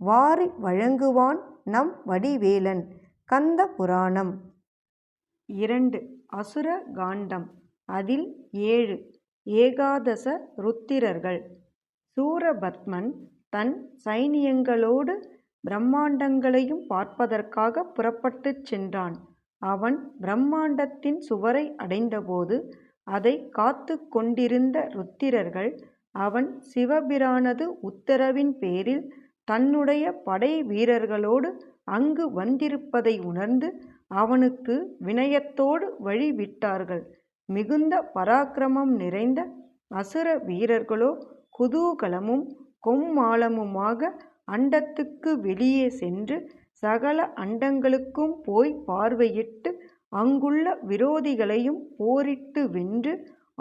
வாரி வழங்குவான் நம் வடிவேலன். கந்த புராணம். இரண்டு. அசுர காண்டம். அதில் ஏழு. ஏகாதச ருத்திரர்கள். சூரபத்மன் தன் சைனியங்களோடு பிரம்மாண்டங்களையும் பார்ப்பதற்காக புறப்பட்டுச் சென்றான். அவன் பிரம்மாண்டத்தின் சுவரை அடைந்தபோது அதை காத்து கொண்டிருந்த ருத்திரர்கள் அவன் சிவபிரானது உத்தரவின் பேரில் தன்னுடைய படை வீரர்களோடு அங்கு வந்திருப்பதை உணர்ந்து அவனுக்கு வினயத்தோடு வழி விட்டார்கள். மிகுந்த பராக்கிரமம் நிறைந்த அசுர வீரர்களோ குதூகலமும் கொம்மாளமுமாக அண்டத்துக்கு வெளியே சென்று சகல அண்டங்களுக்கும் போய் பார்வையிட்டு அங்குள்ள விரோதிகளையும் போரிட்டு வென்று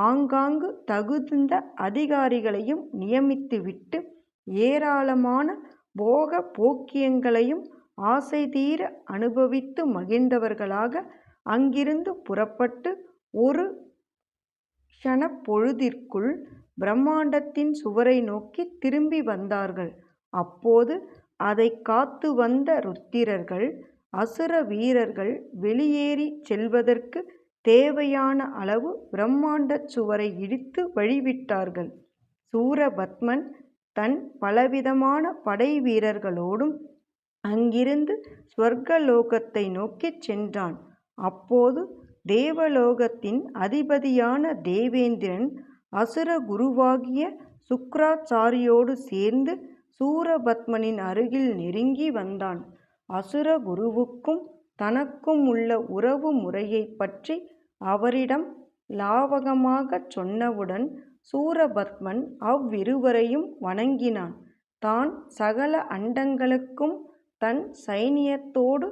ஆங்காங்கு தகுந்த அதிகாரிகளையும் நியமித்துவிட்டு ஏராளமான போக போக்கியங்களையும் ஆசை தீர அனுபவித்து மகிழ்ந்தவர்களாக அங்கிருந்து புறப்பட்டு ஒரு க்ஷணப்பொழுதிற்குள் பிரம்மாண்டத்தின் சுவரை நோக்கி திரும்பி வந்தார்கள். அப்போது அதை காத்து வந்த ருத்திரர்கள் அசுர வீரர்கள் வெளியேறிச் செல்வதற்கு தேவையான அளவு பிரம்மாண்டச் சுவரை இடித்து வழிவிட்டார்கள். சூரபத்மன் தன் பலவிதமான படை வீரர்களோடும் அங்கிருந்து ஸ்வர்கலோகத்தை நோக்கிச் சென்றான். அப்போது தேவலோகத்தின் அதிபதியான தேவேந்திரன் அசுர குருவாகிய சுக்ராச்சாரியோடு சேர்ந்து சூரபத்மனின் அருகில் நெருங்கி வந்தான். அசுர குருவுக்கும் தனக்கும் உள்ள உறவு முறையைப் பற்றி அவரிடம் லாவகமாகச் சொன்னவுடன் சூரபத்மன் அவ்விருவரையும் வணங்கினான். தான் சகல அண்டங்களுக்கும் தன் சைனியத்தோடு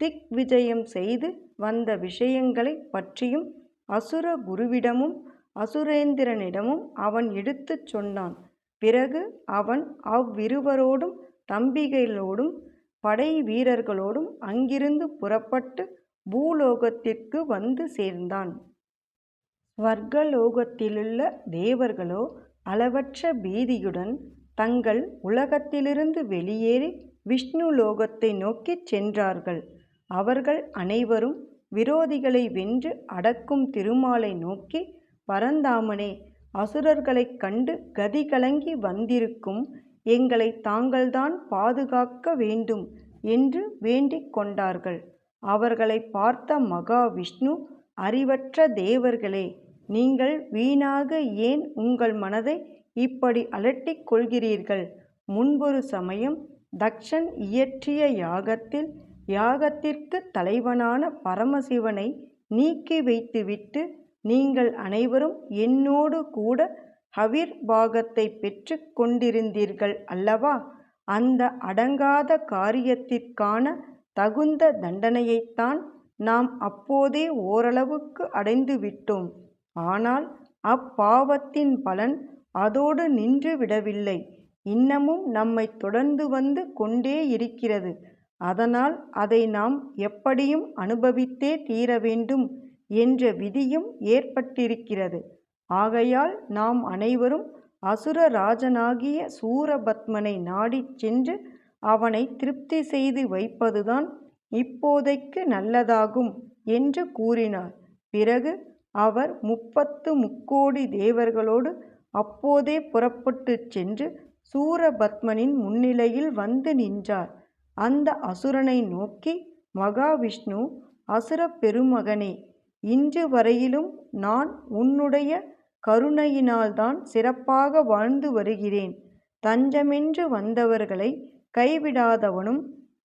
திக் விஜயம் செய்து வந்த விஷயங்களைப் பற்றியும் அசுர குருவிடமும் அசுரேந்திரனிடமும் அவன் எடுத்துச் சொன்னான். பிறகு அவன் அவ்விருவரோடும் தம்பிகளோடும் படை வீரர்களோடும் அங்கிருந்து புறப்பட்டு பூலோகத்திற்கு வந்து சேர்ந்தான். வர்க்கலோகத்திலுள்ள தேவர்களோ அளவற்ற பீதியுடன் தங்கள் உலகத்திலிருந்து வெளியேறி விஷ்ணு லோகத்தை நோக்கிச் சென்றார்கள். அவர்கள் அனைவரும் விரோதிகளை வென்று அடக்கும் திருமாலை நோக்கி பரந்தாமனே அசுரர்களைக் கண்டு கதி கலங்கி வந்திருக்கும் எங்களை தாங்கள்தான் பாதுகாக்க வேண்டும் என்று வேண்டிக் கொண்டார்கள். அவர்களை பார்த்த மகாவிஷ்ணு அறிவற்ற தேவர்களே நீங்கள் வீணாக ஏன் உங்கள் மனதை இப்படி அலட்டிக் கொள்கிறீர்கள்? முன்பொரு சமயம் தக்ஷன் இயற்றிய யாகத்தில் யாகத்திற்கு தலைவனான பரமசிவனை நீக்கி வைத்துவிட்டு நீங்கள் அனைவரும் என்னோடு கூட ஹவிர் பாகத்தை பெற்று கொண்டிருந்தீர்கள் அல்லவா? அந்த அடங்காத காரியத்திற்கான தகுந்த தண்டனையைத்தான் நாம் அப்போதே ஓரளவுக்கு அடைந்து விட்டோம் ஆனால் அப்பாவத்தின் பலன் அதோடு நின்று விடவில்லை. இன்னமும் நம்மை தொடர்ந்து வந்து கொண்டே இருக்கிறது. அதனால் அதை நாம் எப்படியும் அனுபவித்தே தீர வேண்டும் என்ற விதியும் ஏற்பட்டிருக்கிறது. ஆகையால் நாம் அனைவரும் அசுர ராஜனாகிய சூரபத்மனை நாடிச் சென்று அவனை திருப்தி செய்து வைப்பதுதான் இப்போதைக்கு நல்லதாகும் என்று கூறினார். பிறகு அவர் முப்பத்து முக்கோடி தேவர்களோடு அப்போதே புறப்பட்டுச் சென்று சூரபத்மனின் முன்னிலையில் வந்து நின்றார். அந்த அசுரனை நோக்கி மகாவிஷ்ணு அசுர பெருமகனே இன்று வரையிலும் நான் உன்னுடைய கருணையினால்தான் சிறப்பாக வாழ்ந்து வருகிறேன். தஞ்சமென்று வந்தவர்களை கைவிடாதவனும்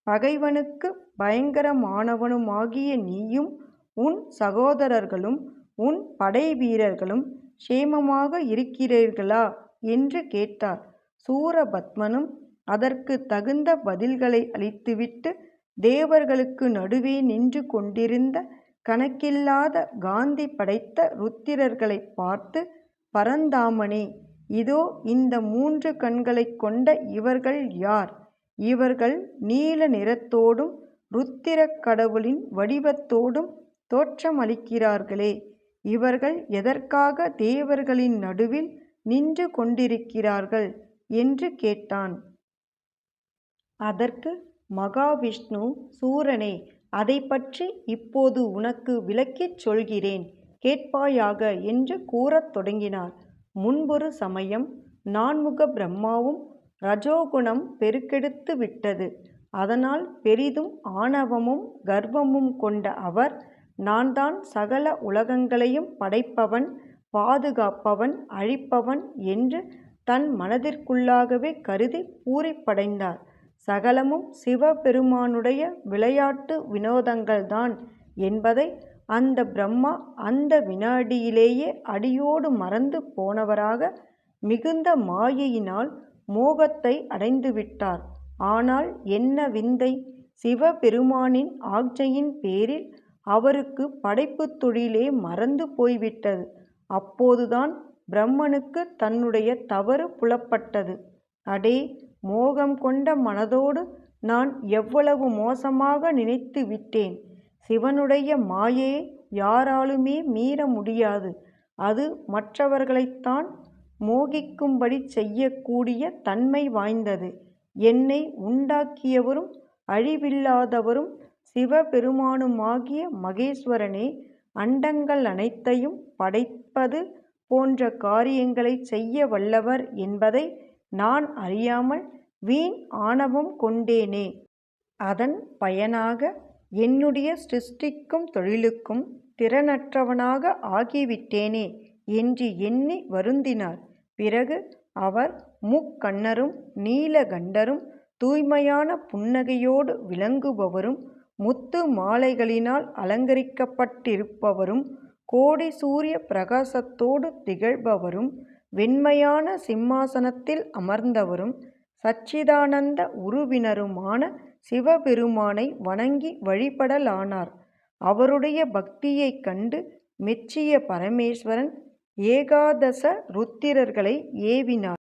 பகைவனுக்கு பயங்கரமானவனுமாகிய நீயும் உன் சகோதரர்களும் உன் படை வீரர்களும் க்ஷேமமாக இருக்கிறீர்களா? என்று கேட்டார். சூரபத்மனும் அதற்கு தகுந்த பதில்களை அளித்துவிட்டு தேவர்களுக்கு நடுவே நின்று கொண்டிருந்த கணக்கில்லாத காந்தி படைத்த ருத்திரர்களை பார்த்து பரந்தாமனே இதோ இந்த மூன்று கண்களைக் கொண்ட இவர்கள் யார்? இவர்கள் நீல நிறத்தோடும் ருத்திரக் கடவுளின் வடிவத்தோடும் தோற்றமளிக்கிறார்களே. இவர்கள் எதற்காக தேவர்களின் நடுவில் நின்று கொண்டிருக்கிறார்கள் என்று கேட்டான். அதற்கு மகாவிஷ்ணு சூரனே அதைப்பற்றி இப்போது உனக்கு விளக்கிச் சொல்கிறேன் கேட்பாயாக என்று கூறத் தொடங்கினார். முன்பொரு சமயம் நான்முக பிரம்மாவும் ரஜோகுணம் பெருக்கெடுத்து விட்டது. அதனால் பெரிதும் ஆணவமும் கர்வமும் கொண்ட அவர் நான் தான் சகல உலகங்களையும் படைப்பவன் பாதுகாப்பவன் அழிப்பவன் என்று தன் மனதிற்குள்ளாகவே கருதி பூரிப்படைந்தார். சகலமும் சிவபெருமானுடைய விளையாட்டு வினோதங்கள்தான் என்பதை அந்த பிரம்மா அந்த வினாடியிலேயே அடியோடு மறந்து போனவராக மிகுந்த மாயையினால் மோகத்தை அடைந்துவிட்டார். ஆனால் என்ன விந்தை! சிவபெருமானின் ஆக்ஞையின் பேரில் அவருக்கு படைப்புத் தொழிலே மறந்து போய்விட்டது. அப்போதுதான் பிரம்மனுக்கு தன்னுடைய தவறு புலப்பட்டது. அடே மோகம் கொண்ட மனதோடு நான் எவ்வளவு மோசமாக நினைத்து விட்டேன். சிவனுடைய மாயையை யாராலுமே மீற முடியாது. அது மற்றவர்களைத்தான் மோகிக்கும்படி செய்யக்கூடிய தன்மை வாய்ந்தது. என்னை உண்டாக்கியவரும் அழிவில்லாதவரும் சிவபெருமானுமாகிய மகேஸ்வரனே அண்டங்கள் அனைத்தையும் படைப்பது போன்ற காரியங்களைச் செய்ய வல்லவர் என்பதை நான் அறியாமல் வீண் ஆணவம் கொண்டேனே. அதன் பயனாக என்னுடைய சிருஷ்டிக்கும் தொழிலுக்கும் திறனற்றவனாக ஆகிவிட்டேனே என்று எண்ணி வருந்தினார். பிறகு அவர் முக்கண்ணரும் நீலகண்டரும் தூய்மையான புன்னகையோடு விளங்குபவரும் முத்து மாலைகளினால் அலங்கரிக்கப்பட்டிருப்பவரும் கோடி சூரிய பிரகாசத்தோடு திகழ்பவரும் வெண்மையான சிம்மாசனத்தில் அமர்ந்தவரும் சச்சிதானந்த உருவினருமான சிவபெருமானை வணங்கி வழிபடலானார். அவருடைய பக்தியைக் கண்டு மெச்சிய பரமேஸ்வரன் ஏகாதச ருத்திரர்களை ஏவினார்.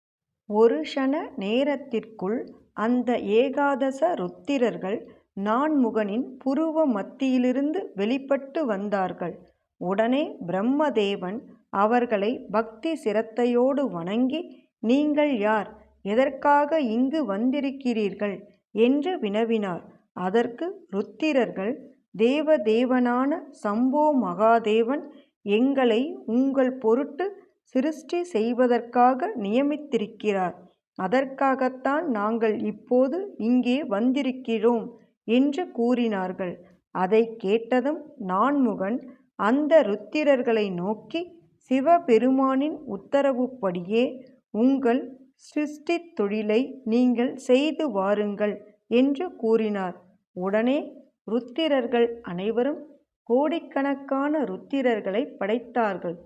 ஒரு க்ஷண நேரத்திற்குள் அந்த ஏகாதச ருத்திரர்கள் நான்முகனின் புருவ மத்தியிலிருந்து வெளிப்பட்டு வந்தார்கள். உடனே பிரம்மதேவன் அவர்களை பக்தி சிரத்தையோடு வணங்கி நீங்கள் யார்? எதற்காக இங்கு வந்திருக்கிறீர்கள்? என்று வினவினார். அதற்கு ருத்திரர்கள் தேவதேவனான சம்போ மகாதேவன் எங்களை உங்கள் பொருட்டு சிருஷ்டி செய்வதற்காக நியமித்திருக்கிறார். அதற்காகத்தான் நாங்கள் இப்போது இங்கே வந்திருக்கிறோம் என்று கூறினார்கள். அதை கேட்டதும் நான்முகன் அந்த ருத்திரர்களை நோக்கி சிவபெருமானின் உத்தரவுப்படியே உங்கள் சிருஷ்டித் தொழிலை நீங்கள் செய்து வாருங்கள் என்று கூறினார். உடனே ருத்திரர்கள் அனைவரும் கோடிக்கணக்கான ருத்திரர்களை படைத்தார்கள்.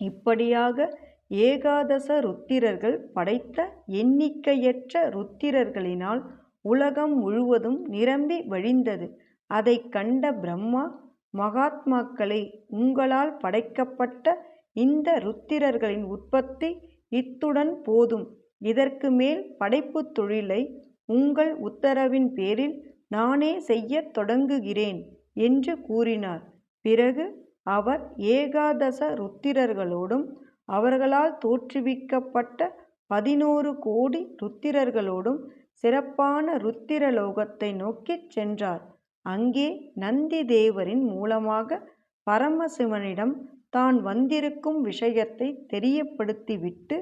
இப்படியாக ஏகாதச ருத்திரர்கள் படைத்த எண்ணிக்கையற்ற ருத்திரர்களினால் உலகம் முழுவதும் நிரம்பி வழிந்தது. அதை கண்ட பிரம்மா மகாத்மாக்களை உங்களால் படைக்கப்பட்ட இந்த ருத்திரர்களின் உற்பத்தி இத்துடன் போதும். இதற்கு மேல் படைப்புத் தொழிலை உங்கள் உத்தரவின் பேரில் நானே செய்ய தொடங்குகிறேன் என்று கூறினார். பிறகு அவர் ஏகாதச ருத்திரர்களோடும் அவர்களால் தோற்றுவிக்கப்பட்ட பதினோரு கோடி ருத்திரர்களோடும் சிறப்பான ருத்திரலோகத்தை நோக்கிச் சென்றார். அங்கே நந்தி தேவரின் மூலமாக பரமசிவனிடம் தான் வந்திருக்கும் விஷயத்தை தெரியப்படுத்திவிட்டு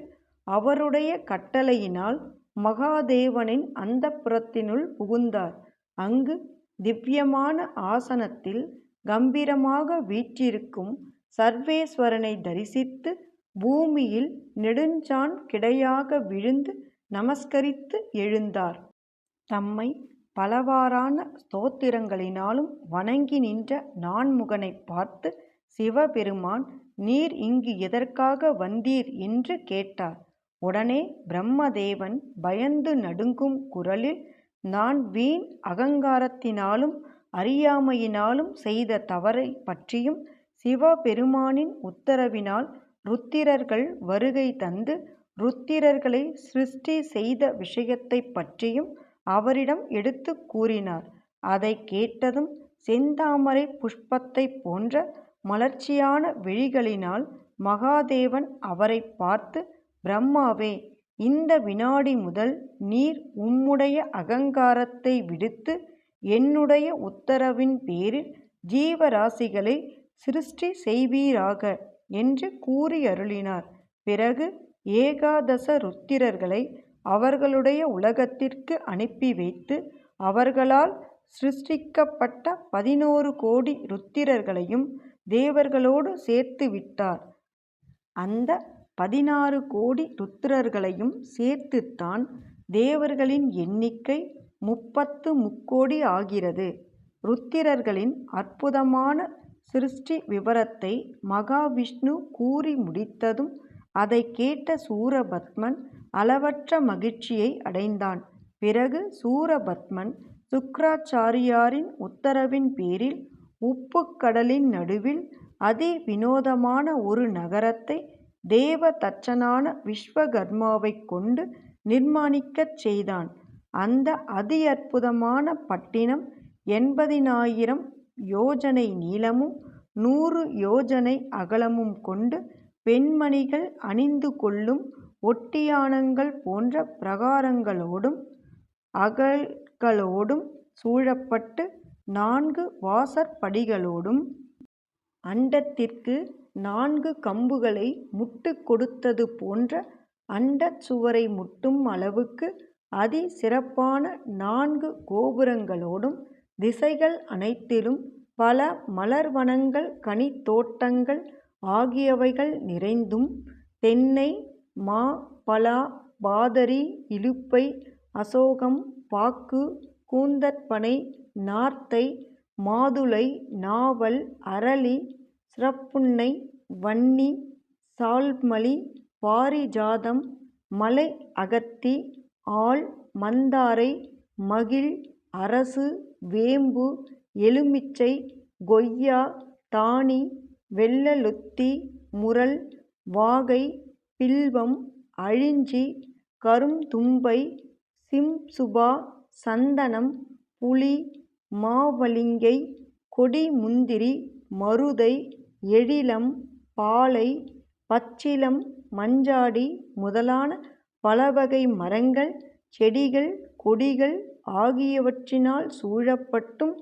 அவருடைய கட்டளையினால் மகாதேவனின் அந்தப்புரத்தினுள் புகுந்தார். அங்கு திவ்யமான ஆசனத்தில் கம்பீரமாக வீற்றிருக்கும் சர்வேஸ்வரனை தரிசித்து பூமியில் நெடுஞ்சான் கிடையாக விழுந்து நமஸ்கரித்து எழுந்தார். தம்மை பலவாறான ஸ்தோத்திரங்களினாலும் வணங்கி நின்ற நான்முகனைப் பார்த்து சிவபெருமான் நீர் இங்கு எதற்காக வந்தீர் என்று கேட்டார். உடனே பிரம்மதேவன் பயந்து நடுங்கும் குரலில் நான் வீண் அகங்காரத்தினாலும் அறியாமையினாலும் செய்த தவறை பற்றியும் சிவபெருமானின் உத்தரவினால் ருத்திரர்கள் வருகை தந்து ருத்திரர்களை சிருஷ்டி செய்த விஷயத்தைப் பற்றியும் அவரிடம் எடுத்துக் கூறினார். அதை கேட்டதும் செந்தாமரை புஷ்பத்தைப் போன்ற மலர்ச்சியான விழிகளினால் மகாதேவன் அவரைப் பார்த்து பிரம்மாவே இந்த வினாடி முதல் நீர் உம்முடைய அகங்காரத்தை விடுத்து என்னுடைய உத்தரவின் பேரில் ஜீவராசிகளை சிருஷ்டி செய்வீராக என்று கூறி அருளினார் பிறகு ஏகாதச ருத்திரர்களை அவர்களுடைய உலகத்திற்கு அனுப்பி வைத்து அவர்களால் சிருஷ்டிக்கப்பட்ட பதினோரு கோடி ருத்திரர்களையும் தேவர்களோடு சேர்த்து விட்டார். அந்த பதினாறு கோடி ருத்திரர்களையும் சேர்த்துத்தான் தேவர்களின் எண்ணிக்கை முப்பத்து முக்கோடி ஆகிறது. ருத்திரர்களின் அற்புதமான சிருஷ்டி விவரத்தை மகாவிஷ்ணு கூறி முடித்ததும் அதைக் கேட்ட சூரபத்மன் அளவற்ற மகிழ்ச்சியை அடைந்தான். பிறகு சூரபத்மன் சுக்ராச்சாரியாரின் உத்தரவின் பேரில் உப்புக்கடலின் நடுவில் அதி வினோதமான ஒரு நகரத்தை தேவ தச்சனான விஸ்வகர்மாவைக் கொண்டு நிர்மாணிக்கச் செய்தான். அந்த அதி அற்புதமான பட்டினம் எண்பதினாயிரம் யோஜனை நீளமும் நூறு யோஜனை அகலமும் கொண்டு பெண்மணிகள் அணிந்து கொள்ளும் ஒட்டியாணங்கள் போன்ற பிரகாரங்களோடும் அகல்களோடும் சூழப்பட்டு நான்கு வாசற்படிகளோடும் அண்டத்திற்கு நான்கு கம்புகளை முட்டு கொடுத்தது போன்ற அண்டச் சுவரை முட்டும் அளவுக்கு அதி சிறப்பான நான்கு கோபுரங்களோடும் திசைகள் அனைத்திலும் பல மலர்வனங்கள் கனித்தோட்டங்கள் தோட்டங்கள் ஆகியவைகள் நிறைந்தும் தென்னை மா பலா பாதரி இலுப்பை அசோகம் பாக்கு கூந்தற்பனை நார்த்தை மாதுளை நாவல் அரளி சிறப்புன்னை வன்னி சால்மலி பாரிஜாதம் மலை அகத்தி ஆல் மந்தாரை மகிழ் அரசு வேம்பு எலுமிச்சை கொய்யா தானி வெள்ளலுத்தி முரல் வாகை பில்வம் அழிஞ்சி கருந்தும்பை சிம்சுபா சந்தனம் புளி மாவலிங்கை கொடிமுந்திரி மருதை எழிலம் பாலை பச்சிலம் மஞ்சாடி முதலான பலவகை மரங்கள் செடிகள் கொடிகள் ஆகியவற்றினால் சூழப்பட்டும்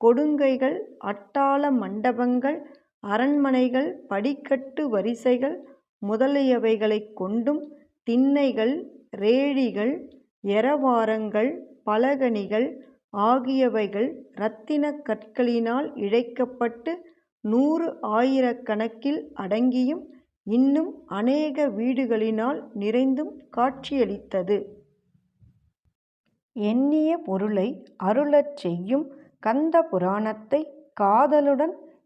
கொடுங்கைகள் அட்டாள மண்டபங்கள் அரண்மனைகள் படிக்கட்டு வரிசைகள் முதலியவைகளைக் கொண்டும் திண்ணைகள் ரேழிகள் எரவாரங்கள் பலகணிகள் ஆகியவைகள் இரத்தினக் கற்களினால் இழைக்கப்பட்டு நூறு ஆயிரக்கணக்கில் அடங்கியும் இன்னும் அநேக வீடுகளினால் நிறைந்தும் காட்சியளித்தது. எண்ணிய பொருளை அருளச் செய்யும் கந்த புராணத்தை காதலுடன்